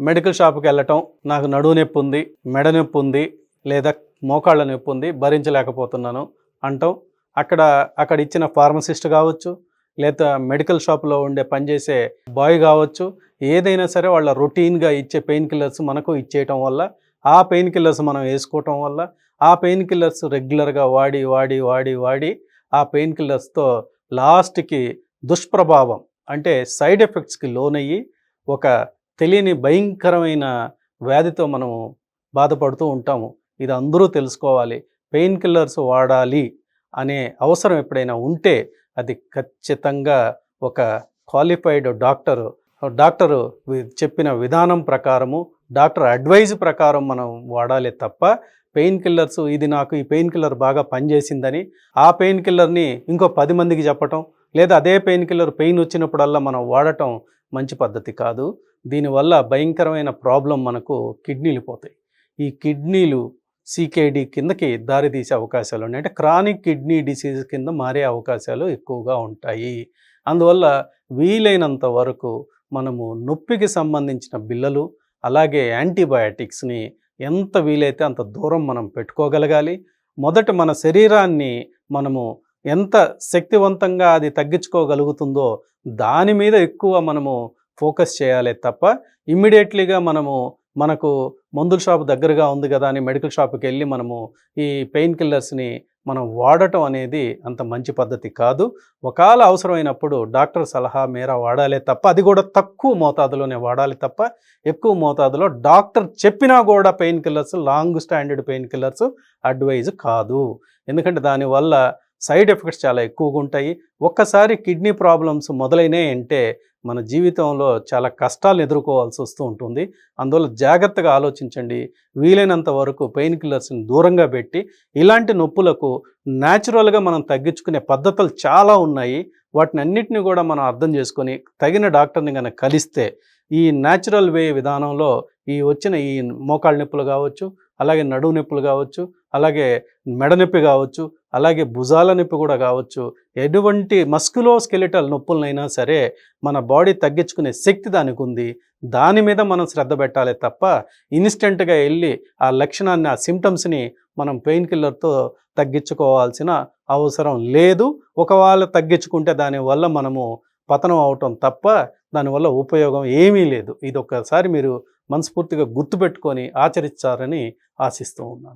Medical షాప్కి వెళ్ళటం నాకు నడువు నొప్పి ఉంది మెడ నొప్పి ఉంది లేదా మోకాళ్ళ నొప్పి ఉంది భరించలేకపోతున్నాను అంటాం. అక్కడ అక్కడ ఇచ్చిన ఫార్మసిస్ట్ కావచ్చు లేదా మెడికల్ షాప్లో ఉండే పనిచేసే బాయ్ కావచ్చు ఏదైనా సరే వాళ్ళ రొటీన్గా ఇచ్చే పెయిన్ కిల్లర్స్ మనకు ఇచ్చేయటం వల్ల ఆ పెయిన్ కిల్లర్స్ మనం వేసుకోవటం వల్ల ఆ పెయిన్ కిల్లర్స్ రెగ్యులర్గా వాడి వాడి వాడి వాడి ఆ పెయిన్ కిల్లర్స్తో లాస్ట్కి దుష్ప్రభావం అంటే సైడ్ ఎఫెక్ట్స్కి లోనయ్యి ఒక తెలియని భయంకరమైన వ్యాధితో మనము బాధపడుతూ ఉంటాము. ఇది అందరూ తెలుసుకోవాలి. పెయిన్ కిల్లర్స్ వాడాలి అనే అవసరం ఎప్పుడైనా ఉంటే అది ఖచ్చితంగా ఒక క్వాలిఫైడ్ డాక్టరు డాక్టరు చెప్పిన విధానం ప్రకారము డాక్టర్ అడ్వైజ్ ప్రకారం మనం వాడాలి తప్ప పెయిన్ కిల్లర్స్ ఇది నాకు ఈ పెయిన్ కిల్లర్ బాగా పనిచేసిందని ఆ పెయిన్ కిల్లర్ని ఇంకో పది మందికి చెప్పటం లేదా అదే పెయిన్ కిల్లర్ పెయిన్ వచ్చినప్పుడల్లా మనం వాడటం మంచి పద్ధతి కాదు. దీనివల్ల భయంకరమైన ప్రాబ్లం మనకు కిడ్నీలు పోతాయి. ఈ కిడ్నీలు సికేడి కిందకి దారితీసే అవకాశాలు ఉన్నాయి. అంటే క్రానిక్ కిడ్నీ డిసీజ్ కింద మారే అవకాశాలు ఎక్కువగా ఉంటాయి. అందువల్ల వీలైనంత వరకు మనము నొప్పికి సంబంధించిన బిల్లలు అలాగే యాంటీబయాటిక్స్ని ఎంత వీలైతే అంత దూరం మనం పెట్టుకోగలగాలి. మొదట మన శరీరాన్ని మనము ఎంత శక్తివంతంగా అది తగ్గించుకోగలుగుతుందో దాని మీద ఎక్కువ మనము ఫోకస్ చేయాలి తప్ప ఇమ్మీడియట్లీగా మనము మనకు మందుల షాప్ దగ్గరగా ఉంది కదా అని మెడికల్ షాప్కి వెళ్ళి మనము ఈ పెయిన్ కిల్లర్స్ని మనం వాడటం అనేది అంత మంచి పద్ధతి కాదు. ఒకవేళ అవసరమైనప్పుడు డాక్టర్ సలహా మేర వాడాలి తప్ప అది కూడా తక్కువ మోతాదులోనే వాడాలి తప్ప ఎక్కువ మోతాదులో డాక్టర్ చెప్పినా కూడా pain killers long standard pain killers advise కాదు. ఎందుకంటే దానివల్ల సైడ్ ఎఫెక్ట్స్ చాలా ఎక్కువగా ఉంటాయి. ఒక్కసారి కిడ్నీ ప్రాబ్లమ్స్ మొదలైనాయి అంటే మన జీవితంలో చాలా కష్టాలు ఎదుర్కోవాల్సి వస్తూ ఉంటుంది. అందువల్ల జాగ్రత్తగా ఆలోచించండి. వీలైనంత వరకు పెయిన్ కిల్లర్స్ని దూరంగా పెట్టి ఇలాంటి నొప్పులకు న్యాచురల్గా మనం తగ్గించుకునే పద్ధతులు చాలా ఉన్నాయి. వాటిని అన్నిటిని కూడా మనం అర్థం చేసుకొని తగిన డాక్టర్ని కనుక కలిస్తే ఈ న్యాచురల్ వే విధానంలో ఈ వచ్చిన ఈ మోకాళ్ళ నొప్పులు కావచ్చు అలాగే నడువు నొప్పులు కావచ్చు అలాగే మెడ నొప్పి కావచ్చు అలాగే భుజాల నొప్పి కూడా కావచ్చు ఎటువంటి మస్కులో స్కెలిటల్ నొప్పులనైనా సరే మన బాడీ తగ్గించుకునే శక్తి దానికి ఉంది దాని మీద మనం శ్రద్ధ పెట్టాలి తప్ప ఇన్స్టెంట్గా వెళ్ళి ఆ లక్షణాన్ని ఆ సిమ్టమ్స్ని మనం పెయిన్ కిల్లర్తో తగ్గించుకోవాల్సిన అవసరం లేదు. ఒకవేళ తగ్గించుకుంటే దానివల్ల మనము పతనం అవటం తప్ప దానివల్ల ఉపయోగం ఏమీ లేదు. ఇది ఒక్కసారి మీరు మనస్ఫూర్తిగా గుర్తుపెట్టుకొని ఆచరించారని ఆశిస్తూ ఉన్నాను.